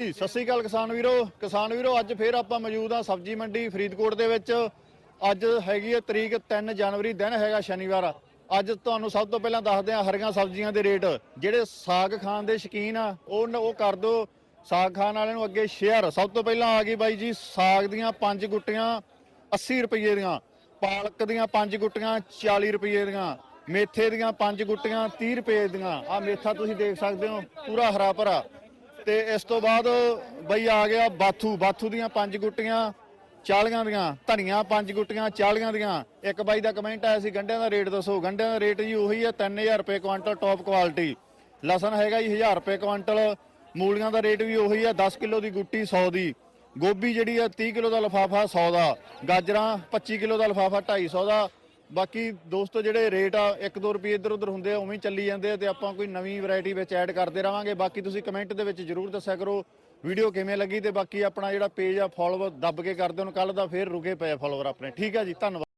ਸਤਿ ਸ੍ਰੀ ਅਕਾਲ ਕਿਸਾਨ ਵੀਰੋ। ਕਿਸਾਨ ਵੀਰੋ, ਅੱਜ ਫੇਰ ਆਪਾਂ ਮੌਜੂਦ ਆ ਸਬਜ਼ੀ ਮੰਡੀ ਫਰੀਦਕੋਟ ਦੇ ਵਿੱਚ। ਅੱਜ ਹੈਗੀ ਹੈ ਤਰੀਕ 3 ਜਨਵਰੀ, ਦਿਨ ਹੈਗਾ ਸ਼ਨੀਵਾਰ। ਅੱਜ ਤੁਹਾਨੂੰ ਸਭ ਤੋਂ ਪਹਿਲਾਂ ਦੱਸਦੇ ਆ ਹਰੀਆਂ ਸਬਜ਼ੀਆਂ ਦੇ ਰੇਟ। ਜਿਹੜੇ ਸਾਗ ਖਾਣ ਦੇ ਸ਼ੌਕੀਨ ਆ, ਉਹ ਨ- ਉਹ ਕਰ ਦਿਓ। ਸਾਗ ਖਾਣ ਵਾਲਿਆਂ ਨੂੰ ਅੱਗੇ ਸ਼ੇਅਰ ਸਭ ਤੋਂ ਪਹਿਲਾਂ ਆ ਗਈ ਬਾਈ ਜੀ, ਸਾਗ ਦੀਆਂ ਪੰਜ ਗੁੱਟੀਆਂ 80 ਰੁਪਏ ਦੀਆਂ। ਪਾਲਕ ਦੀਆਂ ਪੰਜ ਗੁੱਟੀਆਂ 40 ਰੁਪਏ ਦੀਆਂ। ਮੇਥੇ ਦੀਆਂ ਪੰਜ ਗੁੱਟੀਆਂ 30 ਰੁਪਏ ਦੀਆਂ। ਆ ਮੇਥਾ ਤੁਸੀਂ ਦੇਖ ਸਕਦੇ ਹੋ, ਪੂਰਾ ਹਰਾ ਭਰਾ। ਤੇ ਇਸ ਤੋਂ ਬਾਅਦ ਬਈ ਆ ਗਿਆ ਬਾਥੂ। ਬਾਥੂ ਦੀਆਂ ਪੰਜ ਗੁੱਟੀਆਂ 40 ਦੀਆਂ, ਧਨੀਆਂ ਪੰਜ ਗੁੱਟੀਆਂ 40 ਦੀਆਂ। ਇੱਕ ਬਾਈ ਦਾ ਕਮੈਂਟ ਆਇਆ ਸੀ ਗੰਢਿਆਂ ਦਾ ਰੇਟ ਦੱਸੋ। ਗੰਢਿਆਂ ਦਾ ਰੇਟ ਜੀ ਉਹੀ ਹੈ 3000 ਰੁਪਏ ਕੁਆਂਟਲ ਟੌਪ ਕੁਆਲਿਟੀ ਲਸਣ ਹੈਗਾ ਜੀ 1000 ਰੁਪਏ ਕੁਆਂਟਲ, ਮੂਲੀਆਂ ਦਾ ਰੇਟ ਵੀ ਉਹੀ ਹੈ 10 ਕਿਲੋ ਦੀ ਗੁੱਟੀ 100 ਦੀ। ਗੋਭੀ ਜਿਹੜੀ ਆ 30 ਕਿਲੋ ਦਾ ਲਫਾਫਾ 100 ਦਾ। ਗਾਜਰਾਂ 25 ਕਿਲੋ ਦਾ ਲਫਾਫਾ 250 ਦਾ। ਬਾਕੀ ਦੋਸਤੋ, ਜਿਹੜੇ ਰੇਟ ਆ 1-2 ਰੁਪਏ ਇੱਧਰ ਉੱਧਰ ਹੁੰਦੇ ਆ, ਉਵੇਂ ਹੀ ਚੱਲੀ ਜਾਂਦੇ ਆ ਤੇ ਆਪਾਂ ਕੋਈ ਨਵੀਂ ਵੈਰਾਈਟੀ ਵਿੱਚ ਐਡ ਕਰਦੇ ਰਵਾਂਗੇ। ਬਾਕੀ ਤੁਸੀਂ ਕਮੈਂਟ ਦੇ ਵਿੱਚ ਜਰੂਰ ਦੱਸਿਆ ਕਰੋ ਵੀਡੀਓ ਕਿਵੇਂ ਲੱਗੀ ਤੇ ਬਾਕੀ ਆਪਣਾ ਜਿਹੜਾ ਪੇਜ ਆ ਫੋਲੋਅਰ ਦੱਬ ਕੇ ਕਰ ਦਿਓ ਕੱਲ ਦਾ ਫੇਰ ਰੁਕੇ ਪਏ ਫੋਲੋਅਰ ਆਪਣੇ। ਠੀਕ ਆ ਜੀ, ਧੰਨਵਾਦ।